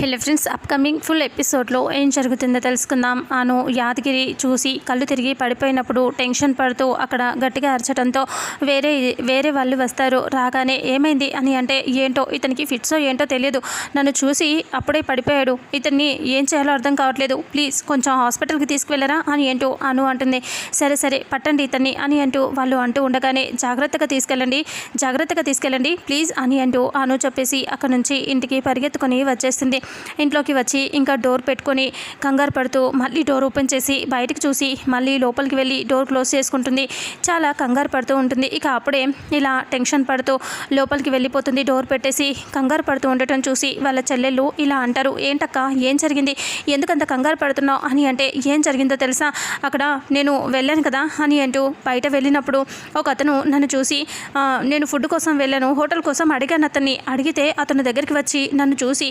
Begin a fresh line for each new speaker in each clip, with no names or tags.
Hello friends upcoming full ఎపిసోడ్లో ఏం జరుగుతుందో తెలుసుకుందాం. అను యాదగిరి చూసి కళ్ళు తిరిగి పడిపోయినప్పుడు టెన్షన్ పడుతూ అక్కడ గట్టిగా అరచడంతో వేరే వేరే వాళ్ళు వస్తారు. రాగానే ఏమైంది అని అంటే ఏంటో ఇతనికి ఫిట్సో ఏంటో తెలియదు. నన్ను చూసి అప్పుడే పడిపోయాడు. ఇతన్ని ఏం చేయాలో అర్థం కావట్లేదు. ప్లీజ్ కొంచెం హాస్పిటల్కి తీసుకువెళ్ళరా? అని అంటూ అను అంటుంది. సరే సరే పట్టండి ఇతన్ని అని అంటూ వాళ్ళు అంటూ ఉండగానే జాగ్రత్తగా తీసుకెళ్ళండి జాగ్రత్తగా తీసుకెళ్ళండి ప్లీజ్ అని అంటూ అను చెప్పేసి అక్కడ నుంచి ఇంటికి పరిగెత్తుకొని వచ్చేస్తుంది. ఇంట్లోకి వచ్చి ఇంకా డోర్ పెట్టుకొని కంగారు పడుతూ మళ్ళీ డోర్ ఓపెన్ చేసి బయటకు చూసి మళ్ళీ లోపలికి వెళ్ళి డోర్ క్లోజ్ చేసుకుంటుంది. చాలా కంగారు పడుతూ ఉంటుంది. ఇక అప్పుడే ఇలా టెన్షన్ పడుతూ లోపలికి వెళ్ళిపోతుంది. డోర్ పెట్టేసి కంగారు పడుతూ ఉండటం చూసి వాళ్ళ చెల్లెళ్ళు ఇలా అంటారు ఏంటక్క ఏం జరిగింది? ఎందుకంత కంగారు పడుతున్నావు? అని అంటే ఏం జరిగిందో తెలుసా? అక్కడ నేను వెళ్ళాను కదా అని అంటూ బయట వెళ్ళినప్పుడు ఒక అతను నన్ను చూసి నేను ఫుడ్ కోసం వెళ్ళాను హోటల్ కోసం అడిగాను అతన్ని. అడిగితే అతని దగ్గరికి వచ్చి నన్ను చూసి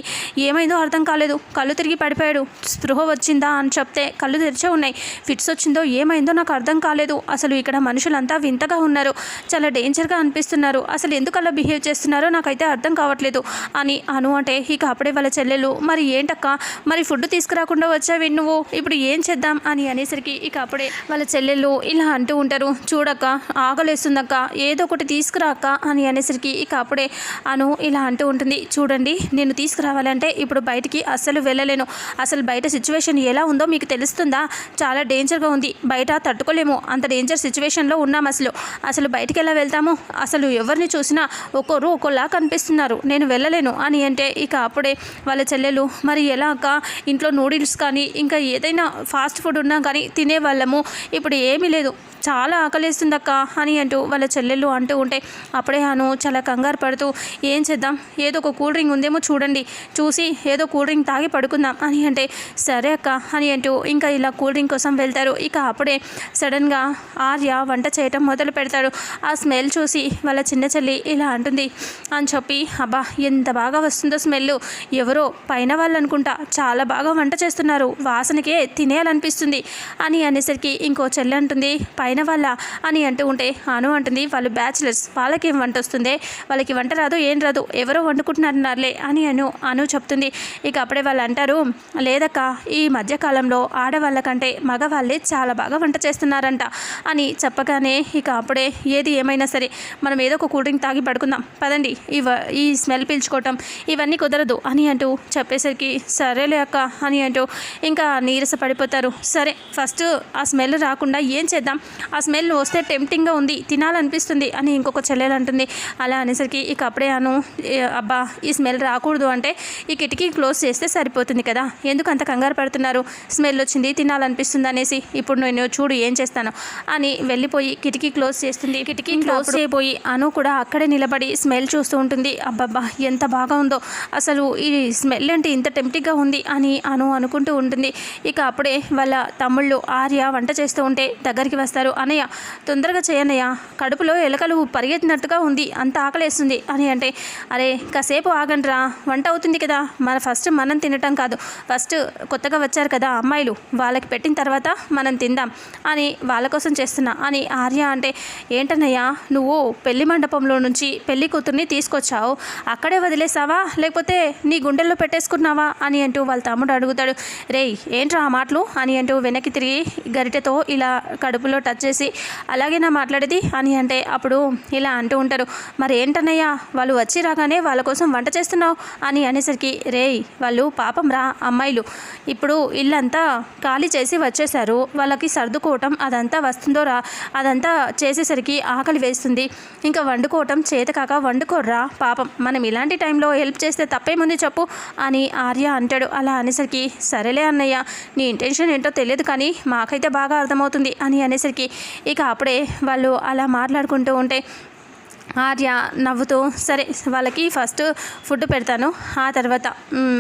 ఏమైందో అర్థం కాలేదు. కళ్ళు తిరిగి పడిపోయాడు. స్పృహ వచ్చిందా అని చెప్తే కళ్ళు తెరిచే ఉన్నాయి. ఫిట్స్ వచ్చిందో ఏమైందో నాకు అర్థం కాలేదు. అసలు ఇక్కడ మనుషులంతా వింతగా ఉన్నారు. చాలా డేంజర్గా అనిపిస్తున్నారు. అసలు ఎందుకు అలా బిహేవ్ చేస్తున్నారో నాకైతే అర్థం కావట్లేదు. అని అను అంటే ఇక అప్పుడే వాళ్ళ చెల్లెలు. మరి ఏంటక్క? మరి ఫుడ్ తీసుకురాకుండా వచ్చావి నువ్వు? ఇప్పుడు ఏం చేద్దాం? అని అనేసరికి ఇక అప్పుడే వాళ్ళ చెల్లెళ్ళు ఇలా అంటూ ఉంటారు. చూడక్క ఆకలేస్తుందక్క. ఏదో ఒకటి తీసుకురాక్క అని అనేసరికి ఇక అప్పుడే అను ఇలా అంటూ ఉంటుంది. చూడండి నేను తీసుకురావాలంటే ఇప్పుడు బయటికి అస్సలు వెళ్ళలేను. అసలు బయట సిచ్యువేషన్ ఎలా ఉందో మీకు తెలుస్తుందా? చాలా డేంజర్గా ఉంది. బయట తట్టుకోలేము. అంత డేంజర్ సిచ్యువేషన్లో ఉన్నాం అసలు. అసలు బయటికి ఎలా వెళ్తాము? అసలు ఎవరిని చూసినా ఒక్కొరు ఒక్కోలా కనిపిస్తున్నారు. నేను వెళ్ళలేను అని అంటే ఇక అప్పుడే వాళ్ళ చెల్లెలు మరి ఎలా అక్క? ఇంట్లో నూడిల్స్ కానీ ఇంకా ఏదైనా ఫాస్ట్ ఫుడ్ ఉన్నా కానీ తినేవాళ్ళము ఇప్పుడు ఏమీ లేదు. చాలా ఆకలిస్తుందక్క అని అంటూ వాళ్ళ చెల్లెళ్ళు అంటూ ఉంటే అప్పుడే అను చాలా కంగారు పడుతూ ఏం చేద్దాం? ఏదో ఒక కూల్ డ్రింక్ ఉందేమో చూడండి. చూసి ఏదో కూల్ డ్రింక్ తాగి పడుకుందాం అని అంటే సరే అక్క అని అంటూ ఇంకా ఇలా కూల్ డ్రింక్ కోసం వెళ్తారు. ఇక అప్పుడే సడన్గా ఆర్య వంట చేయటం మొదలు పెడతాడు. ఆ స్మెల్ చూసి వాళ్ళ చిన్న చెల్లి ఇలా అంటుంది. అని చెప్పి అబ్బా ఎంత బాగా వస్తుందో స్మెల్. ఎవరో పైన వాళ్ళు అనుకుంటా చాలా బాగా వంట చేస్తున్నారు. వాసనకే తినేయాలనిపిస్తుంది. అని అనేసరికి ఇంకో చెల్లి అంటుంది పైన వాళ్ళ? అని అంటూ ఉంటే అను అంటుంది వాళ్ళు బ్యాచిలర్స్. వాళ్ళకేం వంట వస్తుందే? వాళ్ళకి వంట రాదు ఏం రాదు. ఎవరో వండుకుంటున్నారన్నారులే. అని అను అను చెప్తుంది. ఇక అప్పుడే వాళ్ళు అంటారు లేదక్క ఈ మధ్యకాలంలో ఆడవాళ్ళ కంటే మగవాళ్ళే చాలా బాగా వంట చేస్తున్నారంట అని చెప్పగానే ఇక అప్పుడే ఏది ఏమైనా సరే మనం ఏదో ఒక కూల్ డ్రింక్ తాగి పడుకుందాం పదండి ఇవ ఈ స్మెల్ పీల్చుకోవటం ఇవన్నీ కుదరదు అని అంటూ చెప్పేసరికి సరేలే అక్క అని అంటూ ఇంకా నీరస పడిపోతారు సరే ఫస్ట్ ఆ స్మెల్ రాకుండా ఏం చేద్దాం? ఆ స్మెల్ వస్తే టెంప్టింగ్గా ఉంది తినాలనిపిస్తుంది అని ఇంకొక చెల్లెలు అంటుంది. అలా అనేసరికి ఇక అప్పుడే అను అబ్బా ఈ స్మెల్ రాకూడదు అంటే ఈ కిటికీ క్లోజ్ చేస్తే సరిపోతుంది కదా? ఎందుకు అంత కంగారు పడుతున్నారు? స్మెల్ వచ్చింది తినాలనిపిస్తుంది అనేసి ఇప్పుడు నేను చూడు ఏం చేస్తాను అని వెళ్ళిపోయి కిటికీ క్లోజ్ చేస్తుంది. కిటికీ క్లోజ్ చేయబోయి అను కూడా అక్కడే నిలబడి స్మెల్ చూస్తూ ఉంటుంది. అబ్బబ్బా ఎంత బాగా ఉందో. అసలు ఈ స్మెల్ అంటే ఇంత టెంప్టింగ్గా ఉంది అని అను అనుకుంటూ ఉంటుంది. ఇక అప్పుడే వాళ్ళ తమ్ముళ్ళు ఆర్య వంట చేస్తూ ఉంటే దగ్గరికి వస్తారు. అనయ్య తొందరగా చేయనయ్య కడుపులో ఎలకలు పరిగెత్తినట్టుగా ఉంది అంత ఆకలేస్తుంది అని అంటే అరే కాసేపు ఆగండ్రా వంట అవుతుంది కదా మన ఫస్ట్ మనం తినటం కాదు. ఫస్ట్ కొత్తగా వచ్చారు కదా అమ్మాయిలు వాళ్ళకి పెట్టిన తర్వాత మనం తిందాం అని వాళ్ళ కోసం చేస్తున్నా అని ఆర్య అంటే ఏంటన్నయ్యా నువ్వు పెళ్ళి మండపంలో నుంచి పెళ్ళి కూతుర్ని తీసుకొచ్చావు. అక్కడే వదిలేసావా? లేకపోతే నీ గుండెల్లో పెట్టేసుకున్నావా? అని అంటూ వాళ్ళ తమ్ముడు అడుగుతాడు. రేయ్ ఏంట్రా ఆ మాటలు? అని అంటూ వెనక్కి తిరిగి గరిటెతో ఇలా కడుపులో టచ్ చేసి అలాగేనా మాట్లాడేది? అని అంటే అప్పుడు ఇలా అంటూ ఉంటారు. మరి ఏంటన్నయ్యా వాళ్ళు వచ్చి రాగానే వాళ్ళ కోసం వంట చేస్తున్నావు? అని అనేసరికి రే రేయ్ వాళ్ళు పాపం రా అమ్మాయిలు. ఇప్పుడు ఇల్లంతా ఖాళీ చేసి వచ్చేసారు వాళ్ళకి సర్దుకోవటం అదంతా వస్తుందో రా? అదంతా చేసేసరికి ఆకలి వేస్తుంది. ఇంకా వండుకోవటం చేతకాక వండుకోర్రా పాపం. మనం ఇలాంటి టైంలో హెల్ప్ చేస్తే తప్పేముంది చెప్పు అని ఆర్య అంటాడు. అలా అనేసరికి సరేలే అన్నయ్య నీ ఇంటెన్షన్ ఏంటో తెలియదు కానీ మాకైతే బాగా అర్థమవుతుంది అని అనేసరికి ఇక అప్పుడే వాళ్ళు అలా మాట్లాడుకుంటూ ఉంటే ఆర్య నవ్వుతూ సరే వాళ్ళకి ఫస్ట్ ఫుడ్ పెడతాను. ఆ తర్వాత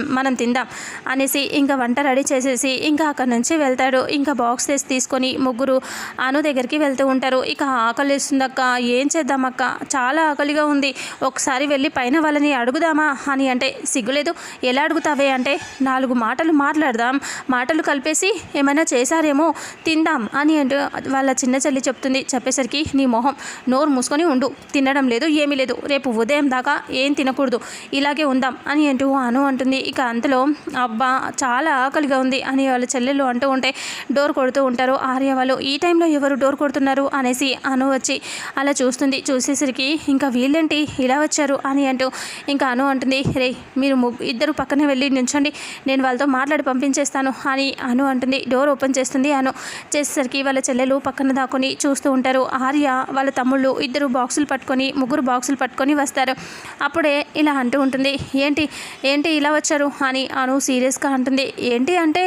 మనం తిందాం అనేసి ఇంకా వంట రెడీ చేసేసి ఇంకా అక్కడ నుంచి వెళ్తాడు. ఇంకా బాక్స్ తెచ్చి తీసుకొని ముగ్గురు అను దగ్గరికి వెళ్తూ ఉంటారు. ఇక ఆకలి వేస్తుందక్క ఏం చేద్దామక్క? చాలా ఆకలిగా ఉంది. ఒకసారి వెళ్ళి పైన వాళ్ళని అడుగుదామా? అని అంటే సిగ్గులేదు. ఎలా అడుగుతావే? అంటే నాలుగు మాటలు మాట్లాడదాం. మాటలు కలిపేసి ఏమైనా చేశారేమో తిందాం అని అంటూ వాళ్ళ చిన్న చెల్లి చెప్తుంది. చెప్పేసరికి నీ మొహం నోరు మూసుకొని ఉండు. తినడం తినడం లేదు ఏమీ లేదు. రేపు ఉదయం దాకా ఏం తినకూడదు. ఇలాగే ఉందాం అని అంటూ అను అంటుంది. ఇక అంతలో అబ్బా చాలా ఆకలిగా ఉంది అని వాళ్ళ చెల్లెళ్ళు అంటూ ఉంటే డోర్ కొడుతూ ఉంటారు. ఆర్య వాళ్ళు ఈ టైంలో ఎవరు డోర్ కొడుతున్నారు? అనేసి అను వచ్చి అలా చూస్తుంది. చూసేసరికి ఇంకా వీళ్ళేంటి? ఇలా వచ్చారు అని అంటూ ఇంకా అను అంటుంది. రే మీరు ఇద్దరు పక్కనే వెళ్ళి నించండి నేను వాళ్ళతో మాట్లాడి పంపించేస్తాను అని అను అంటుంది. డోర్ ఓపెన్ చేస్తుంది. అను చేసేసరికి వాళ్ళ చెల్లెలు పక్కన దాక్కుని చూస్తూ ఉంటారు. ఆర్య వాళ్ళ తమ్ముళ్ళు ఇద్దరు బాక్సులు పట్టుకొని ముగ్గురు బాక్సులు పట్టుకొని వస్తారు. అప్పుడే ఇలా అంటూ ఉంటుంది ఏంటి ఏంటి ఇలా వచ్చారు? అని అను సీరియస్గా అంటుంది. ఏంటి అంటే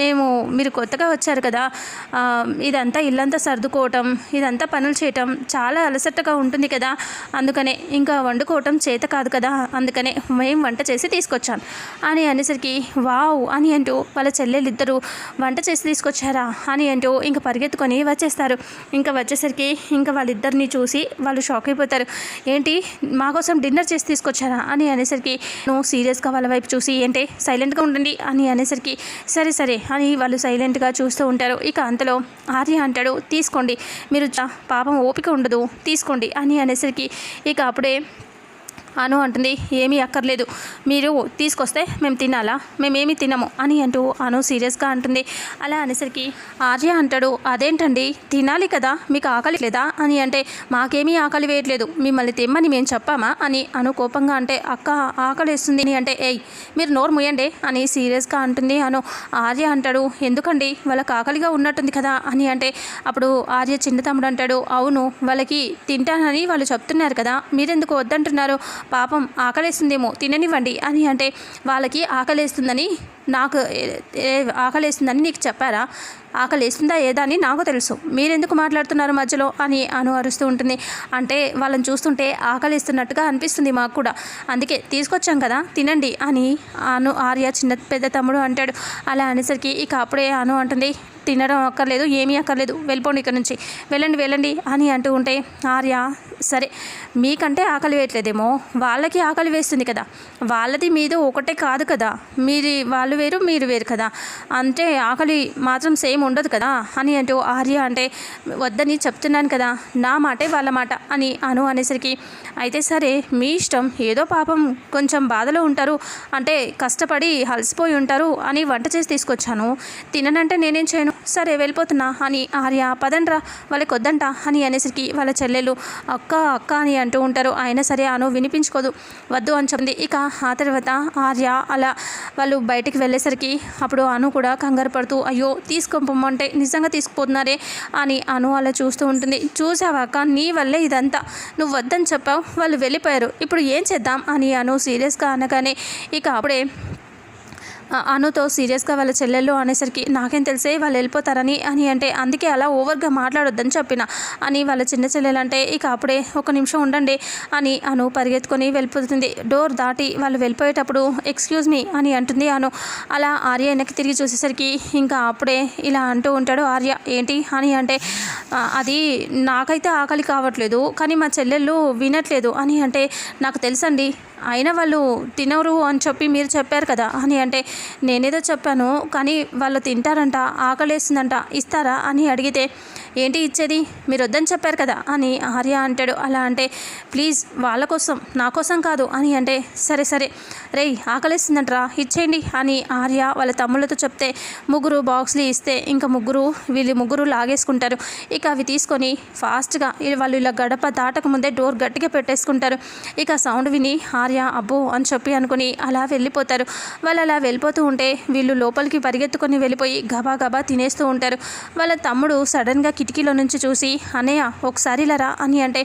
మేము మీరు కొత్తగా వచ్చారు కదా ఇదంతా ఇల్లంతా సర్దుకోవటం ఇదంతా పనులు చేయటం చాలా అలసటగా ఉంటుంది కదా అందుకనే ఇంకా వండుకోవటం చేత కాదు కదా అందుకనే మేము వంట చేసి తీసుకొచ్చాను అని అనేసరికి వావ్! అని అంటూ వాళ్ళ చెల్లెలిద్దరూ వంట చేసి తీసుకొచ్చారా? అని అంటూ ఇంకా పరిగెత్తుకొని వచ్చేస్తారు. ఇంకా వచ్చేసరికి ఇంకా వాళ్ళిద్దరిని చూసి వాళ్ళు షాక్ అయిపోతారు. ఏంటి? మా కోసం డిన్నర్ చేసి తీసుకొచ్చారా? అని అనేసరికి నువ్వు సీరియస్గా వాళ్ళ వైపు చూసి ఏంటి సైలెంట్గా ఉండండి అని అనేసరికి సరే సరే అని వాళ్ళు సైలెంట్గా చూస్తూ ఉంటారు. ఇక అంతలో ఆర్య అంటాడు తీసుకోండి. మీరు పాపం ఓపిక ఉండదు. తీసుకోండి అని అనేసరికి ఇక అప్పుడే అను అంటుంది. ఏమీ అక్కర్లేదు. మీరు తీసుకొస్తే మేము తినాలా? మేమేమి తినము అని అంటూ అను సీరియస్గా అంటుంది. అలా అనేసరికి ఆర్య అంటాడు అదేంటండి? తినాలి కదా? మీకు ఆకలి లేదా? అని అంటే మాకేమీ ఆకలి వేయట్లేదు. మిమ్మల్ని తెమ్మని మేము చెప్పామా? అని అను కోపంగా అంటే అక్క ఆకలి వేస్తుంది అని అంటే ఏయ్ మీరు నోరు ముయ్యండి అని సీరియస్గా అంటుంది అను. ఆర్య అంటాడు ఎందుకండి? వాళ్ళకి ఆకలిగా ఉన్నట్టుంది కదా? అని అంటే అప్పుడు ఆర్య చిన్న తమ్ముడు అంటాడు అవును వాళ్ళకి తింటానని వాళ్ళు చెప్తున్నారు కదా మీరెందుకు వద్దంటున్నారు? పాపం ఆకలేస్తుందేమో తిననివ్వండి అని అంటే వాళ్ళకి ఆకలేస్తుందని నాకు ఏ- ఆకలేస్తుందని నీకు చెప్పారా? ఆకలేస్తుందా ఏదా అని నాకు తెలుసు. మీరెందుకు మాట్లాడుతున్నారు మధ్యలో? అని అను అరుస్తూ ఉంటుంది. అంటే వాళ్ళని చూస్తుంటే ఆకలిస్తున్నట్టుగా అనిపిస్తుంది మాకు కూడా. అందుకే తీసుకొచ్చాం కదా తినండి అని అను ఆర్య చిన్న పెద్ద తమ్ముడు అంటాడు. అలా అనేసరికి ఇక అప్పుడే అను అంటుంది తినడం అక్కర్లేదు ఏమీ అక్కర్లేదు వెళ్ళిపోండి ఇక్కడ నుంచి. వెళ్ళండి వెళ్ళండి అని అంటూ ఉంటే ఆర్య సరే మీకంటే ఆకలి వేయట్లేదేమో వాళ్ళకి ఆకలి వేస్తుంది కదా. వాళ్ళది మీద ఒకటే కాదు కదా. మీది వాళ్ళు వేరు మీరు వేరు కదా. అంటే ఆకలి మాత్రం సేమ్ ఉండదు కదా. అని అంటూ ఆర్య అంటే వద్దని చెప్తున్నాను కదా. నా మాటే వాళ్ళ మాట అని అను అనేసరికి అయితే సరే మీ ఇష్టం. ఏదో పాపం కొంచెం బాధలో ఉంటారు. అంటే కష్టపడి అలసిపోయి ఉంటారు అని వంట చేసి తీసుకొచ్చాను. తిననంటే నేనేం చేయను? సరే వెళ్ళిపోతున్నా అని ఆర్య పదండ్రా వాళ్ళకి వద్దంట అని అనేసరికి వాళ్ళ చెల్లెలు అక్క అక్క అని అంటూ ఉంటారు. అయినా సరే అను వినిపించుకోదు. వద్దు అని చెప్పింది. ఇక ఆ తర్వాత ఆర్య అలా వాళ్ళు బయటికి వెళ్ళేసరికి అప్పుడు అను కూడా కంగారు పడుతూ అయ్యో తీసుకొమ్మంటే నిజంగా తీసుకుపోతున్నారే? అని అను అలా చూస్తూ ఉంటుంది. చూసావాక నీ వల్లే ఇదంతా. నువ్వు వద్దని చెప్పావు వాళ్ళు వెళ్ళిపోయారు. ఇప్పుడు ఏం చేద్దాం? అని అను సీరియస్గా అనగానే ఇక అప్పుడే అనుతో సీరియస్గా వాళ్ళ చెల్లెళ్ళు అనేసరికి నాకేం తెలిసే వాళ్ళు వెళ్ళిపోతారని అని అంటే అందుకే అలా ఓవర్గా మాట్లాడొద్దని చెప్పిన అని వాళ్ళ చిన్న చెల్లెలు అంటే ఇక అప్పుడే ఒక నిమిషం ఉండండి అని అను పరిగెత్తుకొని వెళ్ళిపోతుంది. డోర్ దాటి వాళ్ళు వెళ్ళిపోయేటప్పుడు ఎక్స్క్యూజ్ మీ అని అంటుంది అను. అలా ఆర్య వెనక్కి తిరిగి చూసేసరికి ఇంకా అప్పుడే ఇలా అంటూ ఉంటాడు ఆర్య ఏంటి? అని అంటే అది నాకైతే ఆకలి కావట్లేదు కానీ మా చెల్లెళ్ళు వినట్లేదు అని అంటే నాకు తెలుసండి అయినా వాళ్ళు తినరు అని చెప్పి మీరు చెప్పారు కదా అని అంటే నేనేదో చెప్పాను కానీ వాళ్ళు తింటారంట ఆకలేస్తుందంట ఇస్తారా అని అడిగితే ఏంటి ఇచ్చేది? మీరు వద్దని చెప్పారు కదా? అని ఆర్య అంటాడు. అలా అంటే ప్లీజ్ వాళ్ళ కోసం నా కోసం కాదు అని అంటే సరే సరే. రేయ్ ఆకలిస్తుందంటరా. ఇచ్చేయండి అని ఆర్య వాళ్ళ తమ్ముళ్ళతో చెప్తే ముగ్గురు బాక్స్లు ఇస్తే ఇంకా ముగ్గురు వీళ్ళు ముగ్గురు లాగేసుకుంటారు. ఇక అవి తీసుకొని ఫాస్ట్గా వాళ్ళు ఇలా గడప దాటక ముందే డోర్ గట్టిగా పెట్టేసుకుంటారు. ఇక సౌండ్ విని ఆర్య అబ్బో అని చెప్పి అనుకుని అలా వెళ్ళిపోతారు. వాళ్ళు అలా వెళ్ళిపోతూ ఉంటే వీళ్ళు లోపలికి పరిగెత్తుకొని వెళ్ళిపోయి గబా గబా తినేస్తూ ఉంటారు. వాళ్ళ తమ్ముడు సడన్గా కిటికీలో నుంచి చూసి అనయ్య ఒకసారి లరా అని అంటే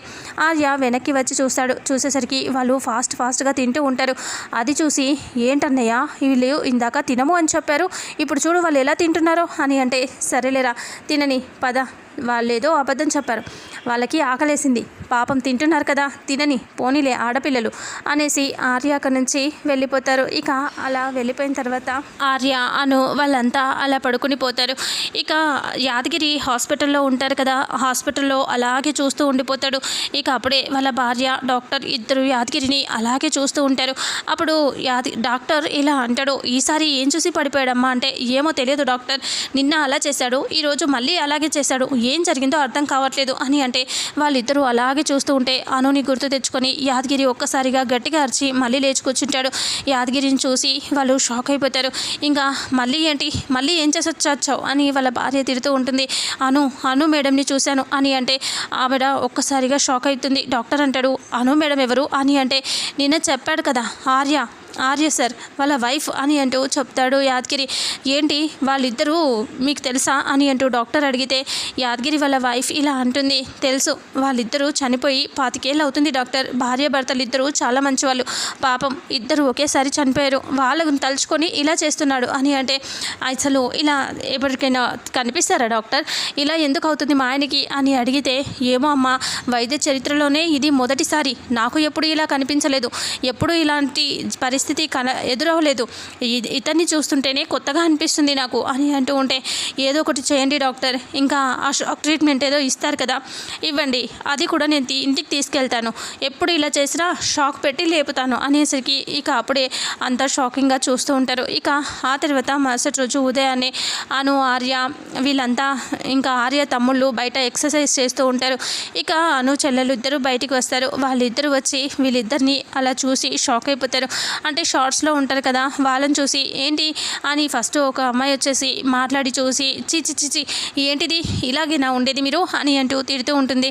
ఆర్య వెనక్కి వచ్చి చూస్తాడు. చూసేసరికి వాళ్ళు ఫాస్ట్ ఫాస్ట్గా తింటూ ఉంటారు. అది చూసి ఏంటన్నయ్య వీళ్ళు ఇందాక తినము అని చెప్పారు. ఇప్పుడు చూడు వాళ్ళు ఎలా తింటున్నారో అని అంటే సరేలేరా తినని పద వాళ్ళు ఏదో అబద్ధం చెప్పారు. వాళ్ళకి ఆకలేసింది. పాపం తింటున్నారు కదా తినని పోనీలే ఆడపిల్లలు అనేసి ఆర్య అక్కడి నుంచి వెళ్ళిపోతారు. ఇక అలా వెళ్ళిపోయిన తర్వాత ఆర్య అను వాళ్ళంతా అలా పడుకుని పోతారు. ఇక యాదగిరి హాస్పిటల్లో ఉంటారు కదా హాస్పిటల్లో అలాగే చూస్తూ ఉండిపోతాడు. ఇక అప్పుడే వాళ్ళ భార్య డాక్టర్ ఇద్దరు యాదగిరిని అలాగే చూస్తూ ఉంటారు. అప్పుడు యాది డాక్టర్ ఇలా అంటాడు ఈసారి ఏం చూసి పడిపోయాడమ్మా? అంటే ఏమో తెలియదు డాక్టర్ నిన్న అలా చేశాడు ఈరోజు మళ్ళీ అలాగే చేశాడు ఏం జరిగిందో అర్థం కావట్లేదు అని అంటే వాళ్ళిద్దరూ అలాగే చూస్తూ ఉంటే అనుని గుర్తు తెచ్చుకొని యాదగిరి ఒక్కసారిగా గట్టిగా అరిచి మళ్ళీ లేచి కూర్చుంటాడు. యాదగిరిని చూసి వాళ్ళు షాక్ అయిపోతారు. ఇంకా మళ్ళీ ఏంటి? మళ్ళీ ఏం చేసి వచ్చావు అని వాళ్ళ భార్య తిడుతూ ఉంటుంది. అను అను మేడంని చూశాను అని అంటే ఆవిడ ఒక్కసారిగా షాక్ అవుతుంది. డాక్టర్ అంటాడు అను మేడం ఎవరు? అని అంటే నిన్న చెప్పాడు కదా ఆర్య ఆర్య సార్ వాళ్ళ వైఫ్ అని అంటూ చెప్తాడు యాదగిరి. ఏంటి వాళ్ళిద్దరూ మీకు తెలుసా అని అంటూ డాక్టర్ అడిగితే యాదగిరి వాళ్ళ వైఫ్ ఇలా అంటుంది. తెలుసు వాళ్ళిద్దరూ చనిపోయి పాతికేళ్ళు అవుతుంది డాక్టర్. భార్య భర్తలు ఇద్దరు చాలా మంచివాళ్ళు. పాపం ఇద్దరు ఒకేసారి చనిపోయారు. వాళ్ళని తలుచుకొని ఇలా చేస్తున్నాడు అని అంటే అసలు ఇలా ఎవరికైనా కనిపిస్తారా డాక్టర్? ఇలా ఎందుకు అవుతుంది మా ఆయనకి అని అడిగితే ఏమో అమ్మ వైద్య చరిత్రలోనే ఇది మొదటిసారి. నాకు ఎప్పుడు ఇలా కనిపించలేదు. ఎప్పుడు ఇలాంటి పరిస్థితి కన ఎదురవ్వలేదు. ఇ- ఇతన్ని చూస్తుంటేనే కొత్తగా అనిపిస్తుంది నాకు. అని అంటూ ఉంటే ఏదో ఒకటి చేయండి డాక్టర్. ఇంకా ఆ షాక్ ట్రీట్మెంట్ ఏదో ఇస్తారు కదా. ఇవ్వండి. అది కూడా నేను ఇంటికి తీసుకెళ్తాను. ఎప్పుడు ఇలా చేసినా షాక్ పెట్టి లేపుతాను అనేసరికి ఇక అప్పుడే అంతా షాకింగ్గా చూస్తూ ఉంటారు. ఇక ఆ తర్వాత మరుసటి రోజు ఉదయాన్నే అను ఆర్య వీళ్ళంతా ఇంకా ఆర్య తమ్ముళ్ళు బయట ఎక్సర్సైజ్ చేస్తూ ఉంటారు. ఇక అను చెల్లెలు ఇద్దరు బయటికి వస్తారు. వాళ్ళిద్దరు వచ్చి వీళ్ళిద్దరిని అలా చూసి షాక్ అయిపోతారు. అంటే షార్ట్స్లో ఉంటారు కదా వాళ్ళని చూసి ఏంటి అని ఫస్ట్ ఒక అమ్మాయి వచ్చేసి మాట్లాడి చూసి చిచి చిచి ఏంటిది? ఇలాగేనా ఉండేది మీరు? అని అంటూ తిడుతూ ఉంటుంది.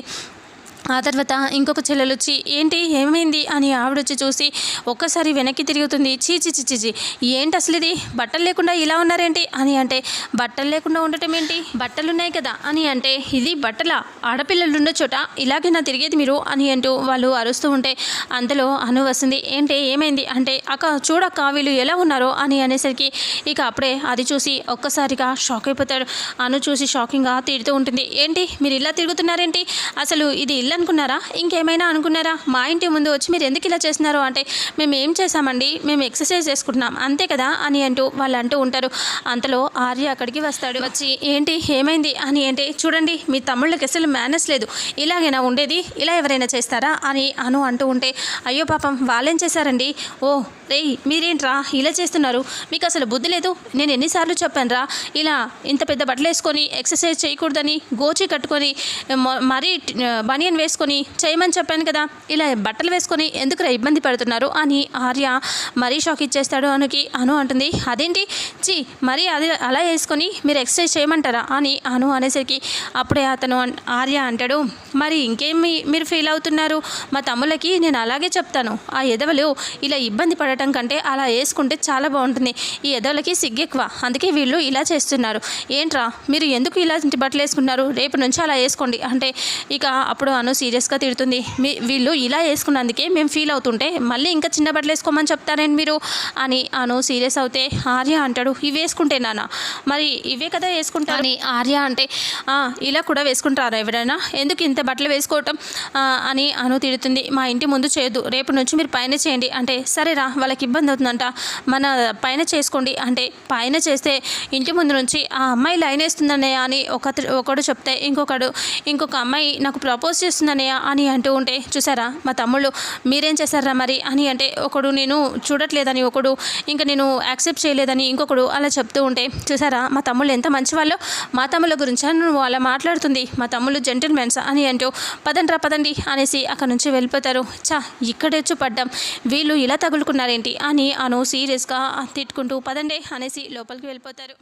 ఆ తర్వాత ఇంకొక చెల్లెలు వచ్చి ఏంటి ఏమైంది? అని ఆవిడ వచ్చి చూసి ఒక్కసారి వెనక్కి తిరుగుతుంది. చీచి చీ చీ ఏంటి అసలు ఇది? బట్టలు లేకుండా ఇలా ఉన్నారేంటి? అని అంటే బట్టలు లేకుండా ఉండటం ఏంటి? బట్టలు ఉన్నాయి కదా? అని అంటే ఇది బట్టల? ఆడపిల్లలు ఉన్న చోట ఇలాగే నా తిరిగేది మీరు? అని అంటూ వాళ్ళు అరుస్తూ ఉంటే అంతలో అను వస్తుంది. ఏంటి ఏమైంది? అంటే అక్క చూడక్క వీళ్ళు ఎలా ఉన్నారో? అని అనేసరికి ఇక అప్పుడే అది చూసి ఒక్కసారిగా షాక్ అయిపోతాడు. అను చూసి షాకింగ్గా తిడుతూ ఉంటుంది. ఏంటి మీరు ఇలా తిరుగుతున్నారేంటి? అసలు ఇది ఇల్లు అనుకున్నారా ఇంకేమైనా అనుకున్నారా? మా ఇంటి ముందు వచ్చి మీరు ఎందుకు ఇలా చేస్తున్నారు? అంటే మేము ఏం చేసామండి మేము ఎక్సర్సైజ్ చేసుకుంటున్నాం. అంతే కదా? అని అంటూ వాళ్ళు అంటూ ఉంటారు. అంతలో ఆర్య అక్కడికి వస్తాడు. వచ్చి ఏంటి? ఏమైంది? అని అంటే చూడండి మీ తమ్ముళ్ళకి అసలు మేనస్ లేదు. ఇలాగైనా ఉండేది ఇలా ఎవరైనా చేస్తారా? అని అను అంటూ ఉంటే అయ్యో పాపం వాళ్ళేం చేశారండి? ఓ రేయ్ మీరేంట్రా? ఇలా చేస్తున్నారు? మీకు అసలు బుద్ధి లేదు? నేను ఎన్నిసార్లు చెప్పానురా? ఇలా ఇంత పెద్ద బట్టలు వేసుకొని ఎక్సర్సైజ్ చేయకూడదని గోచి కట్టుకొని మ- మరీ బనియన్ వేసుకొని చేయమని చెప్పాను కదా. ఇలా బట్టలు వేసుకొని ఎందుకురా ఇబ్బంది పడుతున్నారు అని ఆర్య మరీ షాక్ ఇచ్చేస్తాడు అనుకి అను అంటుంది. అదేంటి? చి మరీ అది అలా వేసుకొని మీరు ఎక్సర్సైజ్ చేయమంటారా అని అను అనేసరికి అప్పుడే అతను ఆర్య అంటాడు మరి ఇంకేం మీ- మీరు ఫీల్ అవుతున్నారు? మా తమ్ముళ్ళకి నేను అలాగే చెప్తాను. ఆ ఎదవలు ఇలా ఇబ్బంది పడటం కంటే అలా వేసుకుంటే చాలా బాగుంటుంది. ఈ ఎదవలకి సిగ్గెక్కువ అందుకే వీళ్ళు ఇలా చేస్తున్నారు. ఏంట్రా? మీరు ఎందుకు ఇలాంటి బట్టలు వేసుకున్నారు? రేపు నుంచి అలా వేసుకోండి. అంటే ఇక అప్పుడు అను సీరియస్గా తిడుతుంది. మీ వీళ్ళు ఇలా వేసుకున్నందుకే మేము ఫీల్ అవుతుంటే మళ్ళీ ఇంకా చిన్న బట్టలు వేసుకోమని చెప్తారేంటి మీరు? అని అను సీరియస్ అవుతే ఆర్య అంటాడు. ఇవి వేసుకుంటే నాన్న మరి ఇవే కదా వేసుకుంటారు? అని ఆర్య అంటే "ఆ, ఇలా కూడా వేసుకుంటారా ఎవరైనా? ఎందుకు ఇంత బట్టలు వేసుకోవటం? అని అను తిడుతుంది. మా ఇంటి ముందు చేయొద్దు. రేపు నుంచి మీరు పైన చేయండి. అంటే సరేరా వాళ్ళకి ఇబ్బంది అవుతుందంట. మన పైన చేసుకోండి. అంటే పైన చేస్తే ఇంటి ముందు నుంచి ఆ అమ్మాయి లైన్ వేస్తుందన్నయ్య అని ఒక ఒకడు చెప్తే ఇంకొకడు ఇంకొక అమ్మాయి నాకు ప్రపోజ్ చేస్తుందన్నయ్య అని అంటూ ఉంటే చూసారా? మా తమ్ముళ్ళు మీరేం చేశారా మరి? అని అంటే ఒకడు నేను చూడట్లేదని ఒకడు ఇంకా నేను యాక్సెప్ట్ చేయలేదని ఇంకొకడు అలా చెప్తూ ఉంటే చూసారా? మా తమ్ముళ్ళు ఎంత మంచివాళ్ళో? మా తమ్ముళ్ళ గురించి నువ్వు అలా మాట్లాడుతుంది. మా తమ్ముళ్ళు జెంటిల్మెన్స్ అని అంటూ పదండ్రా పదండి అనేసి అక్కడ నుంచి వెళ్ళిపోతారు. చా ఇక్కడే వచ్చి పడ్డాం. వీళ్ళు ఇలా ఏంటి అని అను సీరియస్గా తిట్టుకుంటూ పదండే అనేసి లోపలికి వెళ్ళిపోతారు.